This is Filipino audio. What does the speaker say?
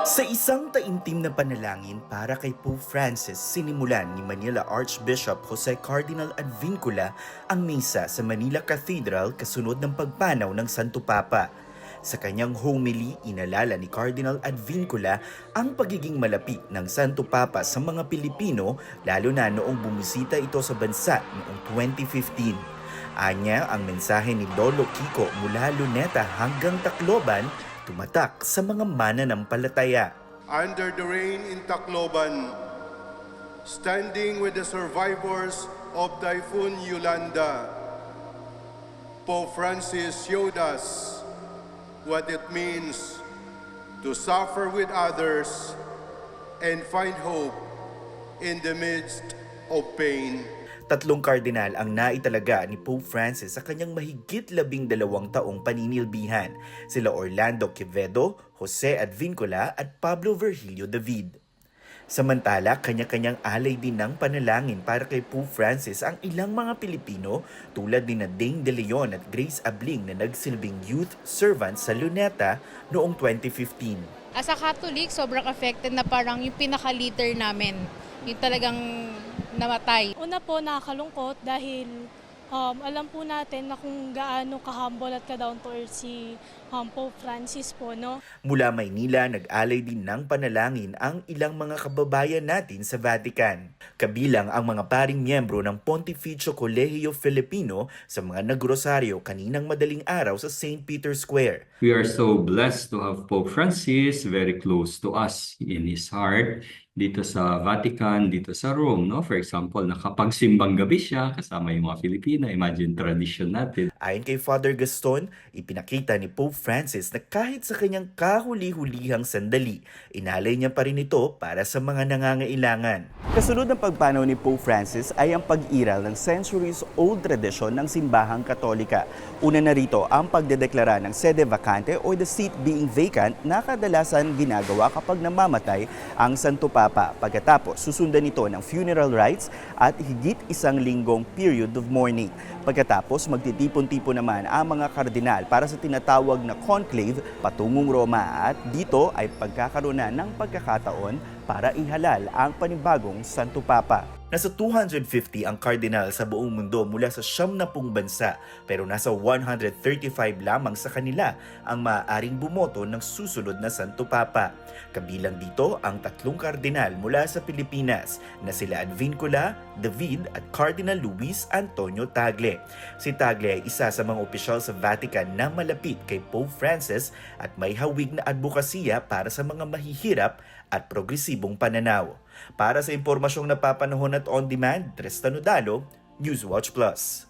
Sa isang taimtim na panalangin para kay Pope Francis, sinimulan ni Manila Archbishop Jose Cardinal Advincula ang misa sa Manila Cathedral kasunod ng pagpanaw ng Santo Papa. Sa kanyang homily, inalala ni Cardinal Advincula ang pagiging malapit ng Santo Papa sa mga Pilipino lalo na noong bumisita ito sa bansa noong 2015. Anya, ang mensahe ni Lolo Kiko mula Luneta hanggang Tacloban tumatak sa mga mananampalataya. under the rain in Tacloban, standing with the survivors of Typhoon Yolanda, Pope Francis showed us what it means to suffer with others and find hope in the midst of pain. Tatlong kardinal ang naitalaga ni Pope Francis sa kanyang mahigit labing dalawang taong paninilbihan. Sila Orlando Quevedo, Jose Advincula at Pablo Virgilio David. Samantala, kanya-kanyang alay din ng panalangin para kay Pope Francis ang ilang mga Pilipino tulad ni Dane De Leon at Grace Abling na nagsilbing youth servant sa Luneta noong 2015. As a Catholic, sobrang affected na parang yung pinaka-leader namin. Yung talagang namatay. Una po, nakakalungkot dahil um, alam po natin na kung gaano ka-humble at ka-down to earth si um, Pope Francis po, no? Mula Maynila, nag-alay din ng panalangin ang ilang mga kababayan natin sa Vatican. Kabilang ang mga paring miyembro ng Pontificio Colegio Filipino sa mga nagrosaryo kaninang madaling araw sa St. Peter's Square. We are so blessed to have Pope Francis very close to us in his heart dito sa Vatican, dito sa Rome, no? For example, nakapagsimbang gabi siya kasama yung mga Filipina. Imagine tradition natin. Ayon kay Father Gaston, ipinakita ni Pope Francis na kahit sa kanyang kahuli-hulihang sandali, inalay niya pa rin ito para sa mga nangangailangan. Kasunod ng pagpanaw ni Pope Francis ay ang pag-iral ng centuries-old tradisyon ng simbahang katolika. Una na rito ang pagdedeklara ng sede vacante or the seat being vacant na kadalasan ginagawa kapag namamatay ang Santo Papa. Pagkatapos, susundan ito ng funeral rites at higit isang linggong period of mourning. Pagkatapos, magtitipon-tipon naman ang mga kardinal para sa tinatawag na conclave patungong Roma at dito ay pagkakaroon na ng pagkakataon para ihalal ang panibagong Santo Papa. Nasa 250 ang kardinal sa buong mundo mula sa siyam na pung bansa pero nasa 135 lamang sa kanila ang maaaring bumoto ng susunod na Santo Papa. Kabilang dito ang tatlong kardinal mula sa Pilipinas na sila Advincula, David at Cardinal Luis Antonio Tagle. Si Tagle ay isa sa mga opisyal sa Vatican na malapit kay Pope Francis at may hawig na advokasya para sa mga mahihirap at progresibong pananaw. Para sa impormasyong napapanahon at on-demand, Tristan Udalo, Newswatch Plus.